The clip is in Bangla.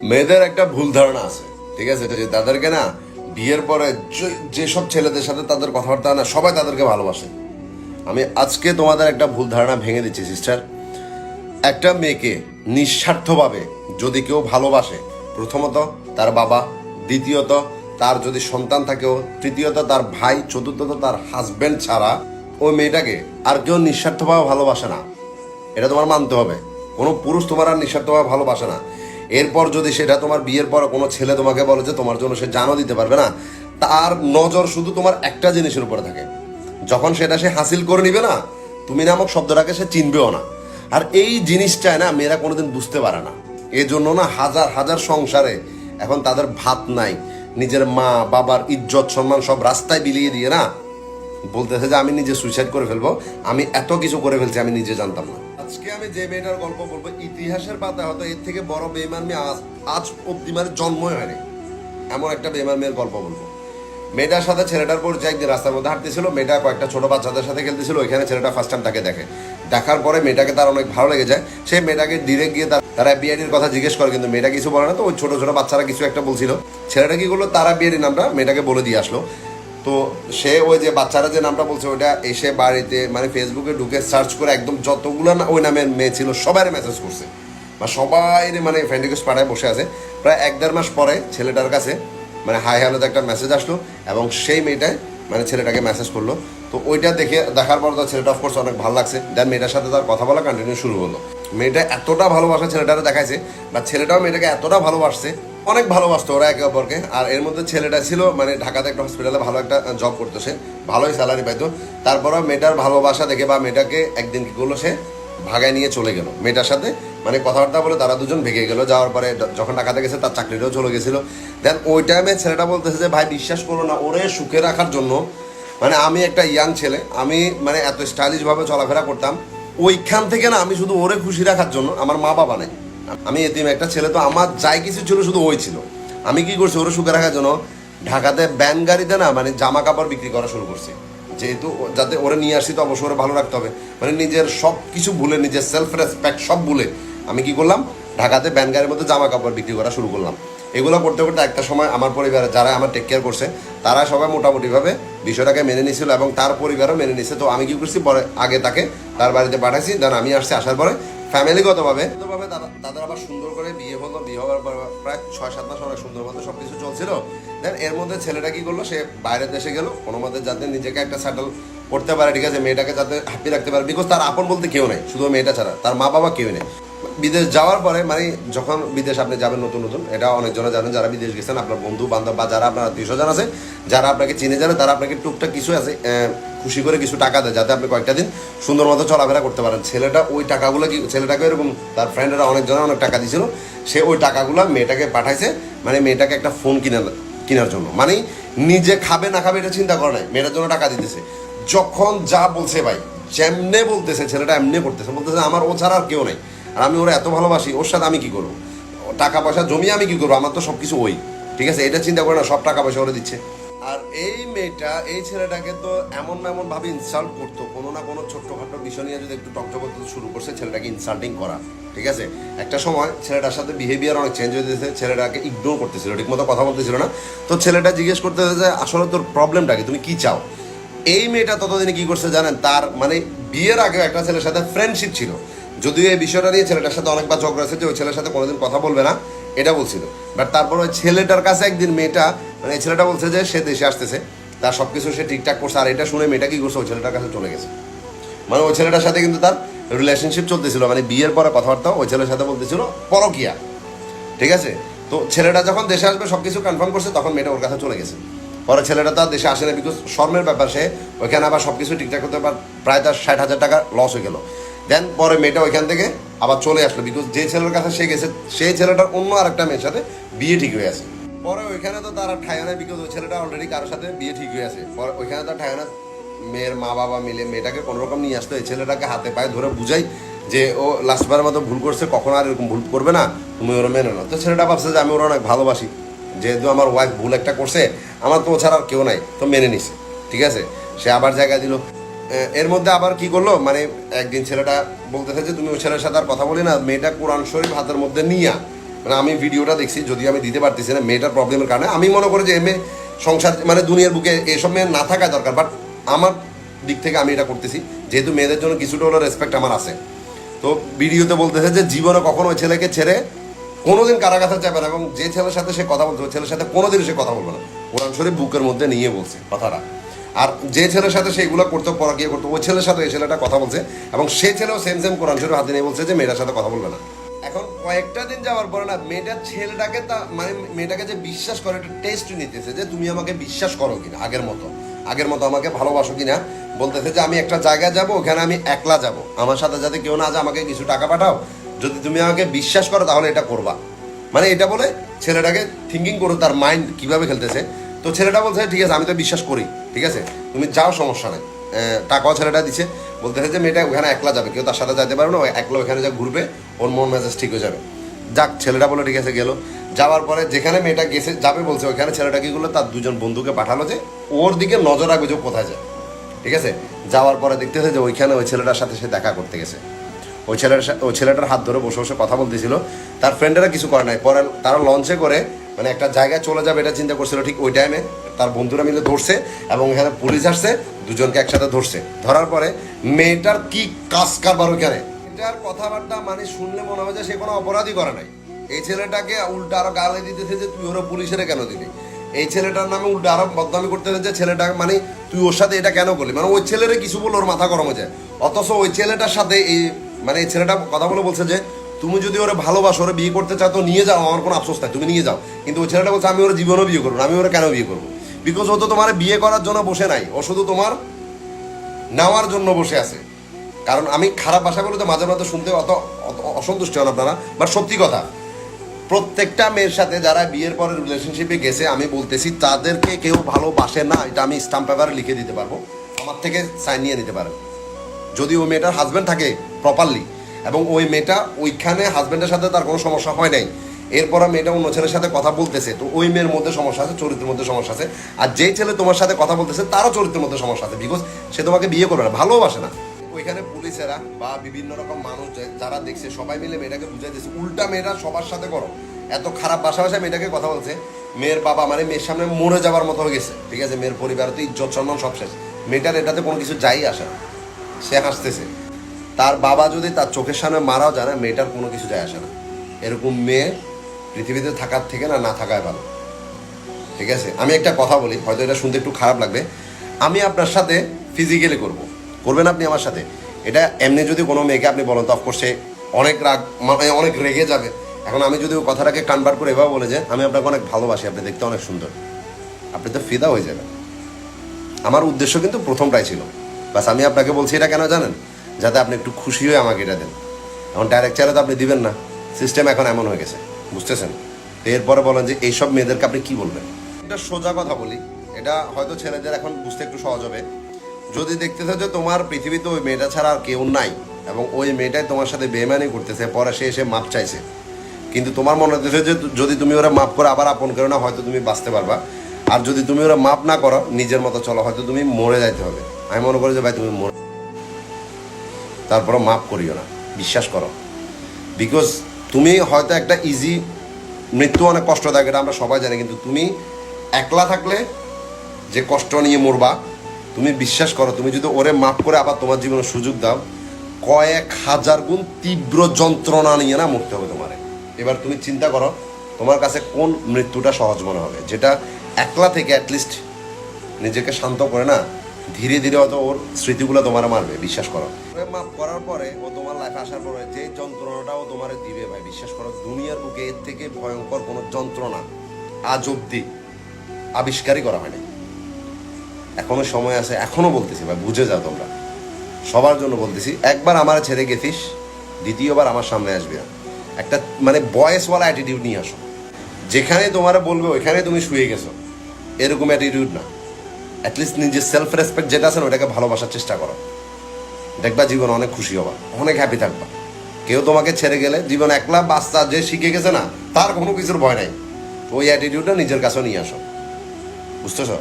মেয়েদের একটা ভুল ধারণা আছে, ঠিক আছে? এটা যে তাদেরকে না বিয়ের পরে যেসব ছেলেদের সাথে তাদের কথাবার্তা না, সবাই তাদেরকে ভালোবাসে। আমি আজকে তোমাদের একটা ভুল ধারণা ভেঙে দিচ্ছি সিস্টার একটা মেয়েকে নিঃস্বার্থভাবে যদি কেউ ভালোবাসে, প্রথমত তার বাবা, দ্বিতীয়ত তার যদি সন্তান থাকেও তৃতীয়ত তার ভাই, চতুর্থত তার হাজবেন্ড ছাড়া ওই মেয়েটাকে আর কেউ নিঃস্বার্থভাবে ভালোবাসে না। এটা তোমার মানতে হবে। কোনো পুরুষ তোমার আর নিঃস্বার্থভাবে ভালোবাসে না। এরপর যদি সেটা তোমার বিয়ের পর কোনো ছেলে তোমাকে বলে যে তোমার জন্য সে জানও দিতে পারবে না, তার নজর শুধু তোমার একটা জিনিসের উপরে থাকে। যখন সেটা সে হাসিল করে নিবে না, তুমি নামক শব্দটাকে সে চিনবেও না। আর এই জিনিসটায় না মেয়েরা কোনোদিন বুঝতে পারে না। এই জন্য না হাজার হাজার সংসারে এখন তাদের ভাত নাই। নিজের মা, বাবার ইজ্জত, সম্মান সব রাস্তায় বিলিয়ে দিয়ে না বলতেছে যে আমি নিজে সুইসাইড করে ফেলব। আমি এত কিছু করে ফেলছি, আমি নিজে জানতাম না। আজকে আমি যে মেয়েটার গল্প বলব, ইতিহাসের পাতায় হয়তো এর থেকে বড় বেমান মেয়ে আজ আজ অব্দি মানে জন্মই হয়নি। এমন একটা বেমান মেয়ের গল্প বলব। মেয়েটার সাথে ছেলেটার পরিচয় একদিন রাস্তার মধ্যে হাঁটতেছিল, মেয়েটা কয়েকটা ছোট বাচ্চাদের সাথে খেলতেছিল, ওইখানে ছেলেটা ফার্স্ট টাইম তাকে দেখে। দেখার পরে মেয়েটাকে তার অনেক ভালো লেগে যায়। সেই মেয়েটাকে ডিরেক্ট গিয়ে তার- তারা বিআইডির কথা জিজ্ঞেস করে, কিন্তু মেয়েটা কিছু বলে না তো, ওই ছোট ছোট বাচ্চারা কিছু একটা বলছিল। ছেলেটা কি করল? তারা বিআইডির নামটা মেয়েটাকে বলে দিয়ে আসলো। তো সে ওই যে বাচ্চারা যে নামটা বলছে, ওইটা এসে বাড়িতে মানে ফেসবুকে ঢুকে সার্চ করে একদম যতগুলো না ওই নামের মেয়ে ছিল সবাই মেসেজ করছে। বা সবাই মানে ফ্রেন্ড রিকোয়েস্ট পাঠায় বসে আছে। প্রায় এক দেড় মাস পরে ছেলেটার কাছে মানে হাই হ্যালোতে একটা মেসেজ আসলো এবং সেই মেয়েটায় মানে ছেলেটাকে মেসেজ করল। তো ওইটা দেখে, দেখার পর তো ছেলেটা অফকোর্স অনেক ভালো লাগছে। দেন মেয়েটার সাথে তার কথা বলা কন্টিনিউ শুরু হলো। মেয়েটা এতটা ভালোবাসা ছেলেটারে দেখাইছে, বা ছেলেটাও মেয়েটাকে এতটা ভালোবাসছে অনেক ভালোবাসতো ওরা একে অপরকে। আর এর মধ্যে ছেলেটা ছিল মানে ঢাকাতে একটা হসপিটালে ভালো একটা জব করতো সে ভালোই স্যালারি পাইতো। তারপরেও মেয়েটার ভালোবাসা দেখে বা মেয়েটাকে একদিন কি করল সে? ভাগায় নিয়ে চলে গেল। মেয়েটার সাথে মানে কথাবার্তা বলে তারা দুজন ভেগে গেল। যাওয়ার পরে যখন ঢাকাতে গেছে, তার চাকরিটাও চলে গেছিল। দেন ওই টাইমে ছেলেটা বলতেছে যে, ভাই, বিশ্বাস করো না, ওরে সুখে রাখার জন্য মানে আমি একটা ইয়াং ছেলে, আমি মানে এত স্টাইলিশ ভাবে চলাফেরা করতাম। ওইখান থেকে না, আমি শুধু ওরে খুশি রাখার জন্য, আমার মা বাবা নাই। আমি এতিম একটা ছেলে, তো আমার যাই কিছু ছিল শুধু ওই ছিল। আমি কি করছি ওরে সুখে রাখার জন্য ঢাকাতে ব্যান গাড়িতে না মানে জামা কাপড় বিক্রি করা শুরু করছি। যেহেতু যাতে ওরে নিয়ে আসি তো অবশ্যই ওরা ভালো রাখতে হবে। মানে নিজের সব কিছু ভুলে, নিজের সেলফ রেসপেক্ট সব ভুলে আমি কি করলাম, ঢাকাতে ব্যান গাড়ির মধ্যে জামা কাপড় বিক্রি করা শুরু করলাম। এগুলো করতে করতে একটা সময় আমার পরিবারে যারা আমার টেক কেয়ার করছে, তারা সবাই মোটামুটিভাবে বিষয়টাকে মেনে নিছিল এবং তার পরিবারও মেনে নিয়েছে। তো আমি কি করছি, পরে আগে তাকে তার বাড়িতে পাঠাইছি, দেন আমি আসছি আসার পরে ফ্যামিলিগতভাবে ভাবে তাদের আবার সুন্দর করে বিয়ে হলো, বিয়ে হওয়ার পর প্রায় ছয় সাত মাস অনেক সুন্দর মতো সব কিছু চলছিল। দেন এর মধ্যে ছেলেটা কি করল, সে বাইরের দেশে গেল, কোনো মধ্যে যাতে নিজেকে একটা স্যাটেল করতে পারে, ঠিক আছে? মেয়েটাকে যাতে হ্যাপি রাখতে পারে বিকজ তার আপন বলতে কেউ নেই, শুধু মেয়েটা ছাড়া, তার মা বাবা কেউ নেই। বিদেশ যাওয়ার পরে মানে যখন বিদেশ আপনি যাবেন নতুন নতুন, এটা অনেকজনে জানেন, যারা বিদেশ গেছেন, আপনার বন্ধু, বান্ধব বা যারা আপনার আত্মীয় স্বজন আছে, যারা আপনাকে চিনে জানে, তারা আপনাকে টুকটাক কিছু আছে খুশি করে কিছু টাকা দেয়, যাতে আপনি কয়েকটা দিন সুন্দর মতো চলাফেরা করতে পারেন। ছেলেটা ওই টাকাগুলো কি, ছেলেটাকে এরকম তার ফ্রেন্ডরা অনেকজনে অনেক টাকা দিয়েছিল সে ওই টাকাগুলো মেয়েটাকে পাঠাইছে মানে মেয়েটাকে একটা ফোন কিনে, কেনার জন্য। মানে নিজে খাবে না খাবে এটা চিন্তা করে নাই, মেয়েটার জন্য টাকা দিতেছে। যখন যা বলছে ভাই, যেমনে বলতেছে, ছেলেটা এমনি করতেছে, বলতেছে, আমার ও ছাড়া আর কেউ নেই। আর আমি ওরা এত ভালোবাসি, ওর সাথে আমি কি করব? টাকা পয়সা জমি আমি কি করব? আমার তো সব কিছু ওই। ঠিক আছে? এটা চিন্তা করে না, সব টাকা পয়সা ওরা দিচ্ছে। আর এই মেয়েটা, এই ছেলেটাকে তো এমন এমন ভাবে ইনসাল্ট করতো, কোনো না কোনো ছোট্টখাটো বিষয় নিয়ে যদি একটু টকটক করতে শুরু করছে, ছেলেটাকে ইনসাল্টিং করা। ঠিক আছে? একটা সময় ছেলেটার সাথে বিহেভিয়ার অনেক চেঞ্জ হয়ে যেতেছে, ছেলেটাকে ইগনোর করতেছিল ঠিক মতো কথা বলতেছিল না। তো ছেলেটা জিজ্ঞেস করতে যে, আসলে তোর প্রবলেমটা কি? তুমি কি চাও? এই মেয়েটা ততদিনে কি করছে জানেন? তার মানে বিয়ের আগে একটা ছেলের সাথে ফ্রেন্ডশিপ ছিল। যদিও এই বিষয়টা নিয়ে ছেলেটার সাথে অনেকবার ঝগড়া হয়েছে যে ওই ছেলের সাথে কোনোদিন কথা বলবে না, এটা বলছিল। বাট তারপর ওই ছেলেটার কাছে একদিন মেয়েটা মানে ছেলেটা বলছে যে সে দেশে আসতেছে, তার সব কিছু সে ঠিকঠাক করছে, আর এটা শুনে মেয়েটা কি করছে, ওই ছেলেটার কাছে চলে গেছে। মানে ওই ছেলেটার সাথে কিন্তু তার রিলেশনশিপ চলতেছিল মানে বিয়ের পরে কথাবার্তা ওই ছেলের সাথে বলতেছিল, পরকিয়া। ঠিক আছে? তো ছেলেটা যখন দেশে আসবে সব কিছু কনফার্ম করছে, তখন মেয়েটা ওর কাছে চলে গেছে। পরে ছেলেটা তার দেশে আসে না বিকজ শর্মের ব্যাপার সে, ওইখানে আবার সব কিছু ঠিকঠাক করতে পার প্রায় তার ষাট হাজার টাকা লস হয়ে গেল। দেন পরে মেয়েটা ওইখান থেকে আবার চলে আসলো বিকজ যে ছেলের কাছে সে গেছে, সেই ছেলেটার অন্য আরেকটা মেয়ের সাথে বিয়ে ঠিক হয়ে আছে। পরে ওইখানে তো তারা ঠায়ানা বিকজ ওই ছেলেটা অলরেডি কারোর সাথে বিয়ে ঠিক হয়ে আছে। পরে ওইখানে তার ঠায়ানা মেয়ের মা বাবা মিলে মেয়েটাকে কোনোরকম নিয়ে আসতো এই ছেলেটাকে হাতে পায়ে ধরে বুঝাই যে ও লাস্টবারের মতো ভুল করছে, কখনো আর এরকম ভুল করবে না, তুমি ওরা মেনে নাও। তো ছেলেটা ভাবছে যে আমি ওরা অনেক ভালোবাসি, যেহেতু আমার ওয়াইফ ভুল একটা করছে, আমার তো ছাড়া আর কেউ নাই, তো মেনে নিছে, ঠিক আছে? সে আবার জায়গা দিল এর মধ্যে আবার কি করল? মানে একদিন ছেলেটা বলতেছে যে, তুমি ওই ছেলের সাথে আর কথা বলি না, মেয়েটা কোরআন শরীফ হাতের মধ্যে নিয়া। মানে আমি ভিডিওটা দেখছি যদি আমি দিতে পারতেছি না, মেয়েটার প্রবলেমের কারণে। আমি মনে করি যে এম সংসার মানে দুনিয়ার বুকে এসব মেয়ে না থাকা দরকার বাট আমার দিক থেকে আমি এটা করতেছি। যেহেতু মেয়েদের জন্য কিছুটা হলো রেসপেক্ট আমার আছে। তো ভিডিওতে বলতেছে যে, জীবনে কখনো ওই ছেলেকে ছেড়ে কোনোদিন কারাগাথা যাবে না। এবং যে ছেলের সাথে সে কথা ওই ছেলের সাথে কোনোদিন সে কথা বলবে না। কোরআন শরীফ বুকের মধ্যে নিয়ে বলছে কথাটা। আর যে ছেলের সাথে সে করতো করতো পরাকিয়ে করতো, ওই ছেলের সাথে এই ছেলেটা কথা বলছে এবং সে ছেলেও সেম সেম কোরআন শরীফ হাতে নিয়ে বলছে যে মেয়েটার সাথে কথা বলবে না। এখন কয়েকটা দিন যাওয়ার পরে না, মেয়েটার ছেলেটাকে তা মানে মেয়েটাকে যে বিশ্বাস করে, একটা টেস্ট নিতেছে যে তুমি আমাকে বিশ্বাস করো কিনা, আগের মতো। আগের মতো আমাকে ভালোবাসো কিনা, বলতেছে যে আমি একটা জায়গায় যাব, ওখানে আমি একলা যাব। আমার সাথে যাতে কেউ না যায়, আমাকে কিছু টাকা পাঠাও। যদি তুমি আমাকে বিশ্বাস করো, তাহলে এটা করবা। মানে এটা বলে ছেলেটাকে থিঙ্কিং করো তার মাইন্ড কীভাবে খেলতেছে তো ছেলেটা বলছে, ঠিক আছে আমি তো বিশ্বাস করি, ঠিক আছে? তুমি যাও, সমস্যা নেই। টাকাও ছেলেটা দিছে। বলতেছে যে, মেয়েটা ওখানে একলা যাবে, কেউ তার সাথে যাইতে পারবে না একলা ওখানে যা ঘুরবে, ওর মন মেজাজ ঠিক হয়ে যাবে। যাক, ছেলেটা বলে ঠিক আছে, গেল। যাওয়ার পরে যেখানে মেয়েটা গেছে, যাবে বলছে ওখানে ছেলেটা কি করল, তার দুজন বন্ধুকে পাঠালো যে, ওর দিকে নজর রাখবে যে কোথায় যায়। ঠিক আছে? যাওয়ার পরে দেখতেছে যে, ওইখানে ওই ছেলেটার সাথে সে দেখা করতে গেছে। ওই ছেলেটার ওই ছেলেটার হাত ধরে বসে বসে কথা বলতেছিল। তার ফ্রেন্ডেরা কিছু করে নাই। পরে তারা লঞ্চে করে মানে একটা জায়গায় চলে যাবে এটা চিন্তা করছিল ঠিক ওই টাইমে তার বন্ধুরা মিলে ধরছে এবং এখানে পুলিশ আসছে, দুজনকে একসাথে ধরছে। ধরার পরে মেয়েটার কি কাজ কারবার ওইখানে এটার কথাবার্তা মানে শুনলে মনে হয় যে সে কোনো অপরাধই করে নাই। এই ছেলেটাকে উল্টা আরও গালে দিতেছে যে তুই ওরা পুলিশের কেন দিলি? এই ছেলেটার নামে উল্টা আরও বদনামি করতে যে ছেলেটা মানে তুই ওর সাথে এটা কেন করলি? মানে ওই ছেলের কিছু বলে ওর মাথা গরম হয়ে যায়। অথচ ওই ছেলেটার সাথে এই মানে এই ছেলেটা কথা বলে বলছে যে তুমি যদি ওরা ভালোবাসো, ওরা বিয়ে করতে চাও, তো নিয়ে যাও, আমার কোনো আফসোস নাই, তুমি নিয়ে যাও। কিন্তু ওই ছেলেটা বলছে, আমি ওরা জীবনও বিয়ে করব আমি ওরা কেন বিয়ে করব? বিকজ ও তো তোমার বিয়ে করার জন্য বসে নাই, ও শুধু তোমার নেওয়ার জন্য বসে আছে। কারণ আমি খারাপ ভাষাগুলো তো মাঝে মাঝে শুনতে অত অত অসন্তুষ্ট হন আপনারা বাট সত্যি কথা, প্রত্যেকটা মেয়ের সাথে যারা বিয়ের পরে রিলেশনশিপে গেছে, আমি বলতেছি, তাদেরকে কেউ ভালোবাসে না, এটা আমি স্টাম্প পেপারে লিখে দিতে পারব। আমার থেকে সাইন নিয়ে নিতে পারেন যদি ও মেয়েটার হাজব্যান্ড থাকে প্রপারলি এবং ওই মেয়েটা ওইখানে হাজব্যান্ডের সাথে তার কোনো সমস্যা হয় নাই। এরপর মেয়েটা অন্য ছেলের সাথে কথা বলতেছে। তো ওই মেয়ের মধ্যে সমস্যা আছে, চরিত্রের মধ্যে সমস্যা আছে। আর যেই ছেলে তোমার সাথে কথা বলতেছে, তারও চরিত্রের মধ্যে সমস্যা আছে বিকজ সে তোমাকে বিয়ে করবে না, ভালোবাসে না। ওইখানে পুলিশেরা বা বিভিন্ন রকম মানুষ যারা দেখছে, সবাই মিলে মেয়েটাকে বুঝাই দিচ্ছে উল্টা মেয়েরা সবার সাথে করো। এত খারাপ বাসা বাসায় মেয়েটাকে কথা বলছে, মেয়ের বাবা মানে মেয়ের সামনে মরে যাওয়ার মতো হয়ে গেছে। ঠিক আছে, মেয়ের পরিবার তো ইজ্জত সম্মান সব শেষ। মেয়েটার এটাতে কোনো কিছু যাই আসে না। সে হাসতেছে। তার বাবা যদি তার চোখের সামনে মারাও যায় না মেয়েটার কোনো কিছু যায় আসে না। এরকম মেয়ে পৃথিবীতে থাকার থেকে না না থাকায় ভালো। ঠিক আছে? আমি একটা কথা বলি, হয়তো এটা শুনতে একটু খারাপ লাগবে। আমি আপনার সাথে ফিজিক্যালি করব। করবেন আপনি আমার সাথে? এটা এমনি যদি কোনো মেয়েকে আপনি বলেন, তো অফকোর্স সে অনেক রাগ মানে অনেক রেগে যাবে। এখন আমি যদি ওই কথাটাকে কনভার্ট করে এভাবে বলে যে, আমি আপনাকে অনেক ভালোবাসি, আপনি দেখতে অনেক সুন্দর। আপনি তো ফিদা হয়ে যাবেন। আমার উদ্দেশ্য কিন্তু প্রথমটাই ছিল। বাস আমি আপনাকে বলছি এটা কেন জানেন? যাতে আপনি একটু খুশি হয়ে আমাকে এটা দেন। এখন ডাইরেক্ট চাইলে তো আপনি দিবেন না। সিস্টেম এখন এমন হয়ে গেছে, বুঝতেছেন? তো এরপরে বলেন যে এইসব মেয়েদেরকে আপনি কি বলবেন? এটা সোজা কথা বলি, এটা হয়তো ছেলেদের এখন বুঝতে একটু সহজ হবে। যদি দেখতেছো যে তোমার পৃথিবীতে ওই মেয়েটা ছাড়া আর কেউ নাই এবং ওই মেয়েটাই তোমার সাথে বেমানি করতেছে, পরে সে এসে মাপ চাইছে। কিন্তু তোমার মনে হতেছে যে যদি তুমি ওরা মাপ করে আবার আপন করো না, হয়তো তুমি বাঁচতে পারবা। আর যদি তুমি ওরা মাপ না করো, নিজের মতো চলো, হয়তো তুমি মরে যাইতে হবে। আমি মনে করি যে ভাই, তুমি মরে তারপরে মাপ করিও না, বিশ্বাস করো। বিকজ তুমি হয়তো একটা ইজি মৃত্যু অনেক কষ্টদায়ক এটা আমরা সবাই জানি, কিন্তু তুমি একলা থাকলে যে কষ্ট নিয়ে মরবা, তুমি বিশ্বাস করো, তুমি যদি ওরে মাপ করে আবার তোমার জীবনে সুযোগ দাও, কয়েক হাজার গুণ তীব্র যন্ত্রণা নিয়ে না মরতে হবে তোমারে। এবার তুমি চিন্তা করো, তোমার কাছে কোন মৃত্যুটা সহজ মনে হবে, যেটা একলা থেকে অ্যাটলিস্ট নিজেকে শান্ত করে না ধীরে ধীরে হয়তো ওর স্মৃতিগুলো তোমার মারবে বিশ্বাস করো। মাফ করার পরে ও তোমার লাইফে আসার পরে যে যন্ত্রণাটাও তোমার দিবে ভাই, বিশ্বাস করো, দুনিয়ার বুকে এর থেকে ভয়ঙ্কর কোনো যন্ত্রণা আজ অব্দি আবিষ্কারই করা হয়নি। এখনও সময় আছে, এখনও বলতেছি ভাই, বুঝে যাও তোমরা। সবার জন্য বলতেছি, একবার আমার ছেড়ে গেছিস, দ্বিতীয়বার আমার সামনে আসবে না। একটা মানে বয়েসওয়ালা অ্যাটিটিউড নিয়ে আসো। যেখানে তোমার বলবে, ওইখানে তুমি শুয়ে গেছো। এরকম অ্যাটিটিউড না। অ্যাটলিস্ট নিজের সেলফ রেসপেক্ট যেটা আছে ওটাকে ভালোবাসার চেষ্টা করো। দেখবা জীবন অনেক খুশি হবা, অনেক হ্যাপি থাকবা। কেউ তোমাকে ছেড়ে গেলে জীবন একলা বাচ্চা যে শিখে গেছে না, তার কোনো কিছুর ভয় নাই। ওই অ্যাটিটিউডটা নিজের কাছেও নিয়ে আসো। বুঝতেছো?